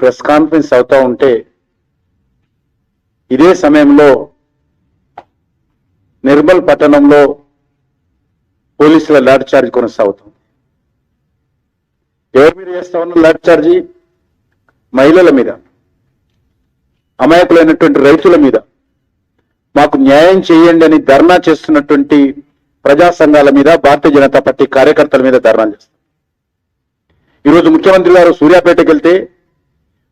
Press conference అవుతా ఉంటే ఇదే సమయంలో నిర్మల్ పట్టణంలో పోలీసుల లాఠీ చార్జ్ కొనసాగుతుంది. ఎవరి మీద చేస్తా ఉన్న లాఠీ చార్జి? మహిళల మీద. అమాయకులైనటువంటి రైతుల మీద. మాకు న్యాయం చేయండి అని ధర్నా చేస్తున్నటువంటి ప్రజా సంఘాల మీద భారతీయ జనతా పార్టీ కార్యకర్తల మీద ధర్నా చేస్తారు ఈరోజు ముఖ్యమంత్రి గారు సూర్యాపేటకి వెళ్తే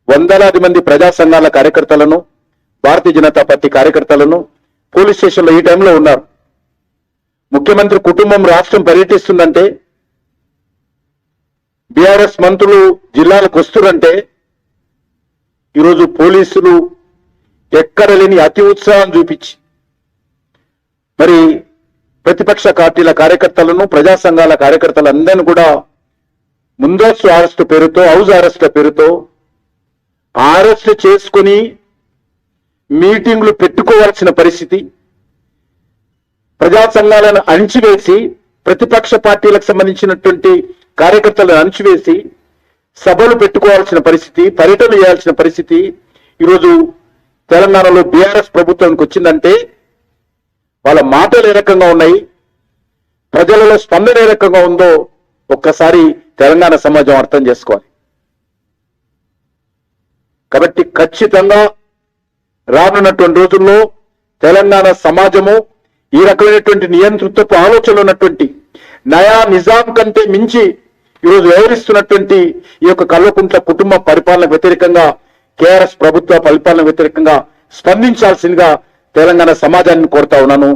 వందలాది మంది ప్రజా సంఘాల కార్యకర్తలను భారతీయ జనతా పార్టీ కార్యకర్తలను పోలీస్ స్టేషన్లో ఈ టైంలో ఉన్నారు. ముఖ్యమంత్రి కుటుంబం రాష్ట్రం పర్యటిస్తుందంటే బీఆర్ఎస్ మంత్రులు జిల్లాలకు వస్తురంటే ఈరోజు పోలీసులు ఎక్కడ లేని అతి ఉత్సాహం చూపించి మరి ప్రతిపక్ష పార్టీల కార్యకర్తలను ప్రజా సంఘాల కార్యకర్తలందరినీ కూడా ముందస్తు అరెస్ట్ పేరుతో హౌజ్ అరెస్టుల పేరుతో అరెస్ట్ చేసుకుని మీటింగ్లు పెట్టుకోవాల్సిన పరిస్థితి ప్రజా సంఘాలను అణిచివేసి ప్రతిపక్ష పార్టీలకు సంబంధించినటువంటి కార్యకర్తలను అణిచివేసి సభలు పెట్టుకోవాల్సిన పరిస్థితి పర్యటనలు చేయాల్సిన పరిస్థితి ఈరోజు తెలంగాణలో బీఆర్ఎస్ ప్రభుత్వానికి వచ్చిందంటే వాళ్ళ మాటలు ఏ రకంగా ఉన్నాయి ప్రజలలో స్పందన ఏ రకంగా ఉందో ఒక్కసారి తెలంగాణ సమాజం అర్థం చేసుకోవాలి. కాబట్టి ఖచ్చితంగా రానున్నటువంటి రోజుల్లో తెలంగాణ సమాజము ఈ రకమైనటువంటి నియంతృత్వపు ఆలోచనలు ఉన్నటువంటి నయా నిజాం కంటే మించి ఈరోజు వ్యవహరిస్తున్నటువంటి ఈ యొక్క కల్వకుంట్ల కుటుంబ పరిపాలన వ్యతిరేకంగా కేఆర్ఎస్ ప్రభుత్వ పరిపాలన వ్యతిరేకంగా స్పందించాల్సిందిగా తెలంగాణ సమాజాన్ని కోరుతా ఉన్నాను.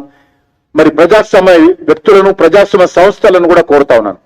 మరి ప్రజాస్వామ్య వ్యక్తులను ప్రజాస్వామ్య సంస్థలను కూడా కోరుతా ఉన్నాను.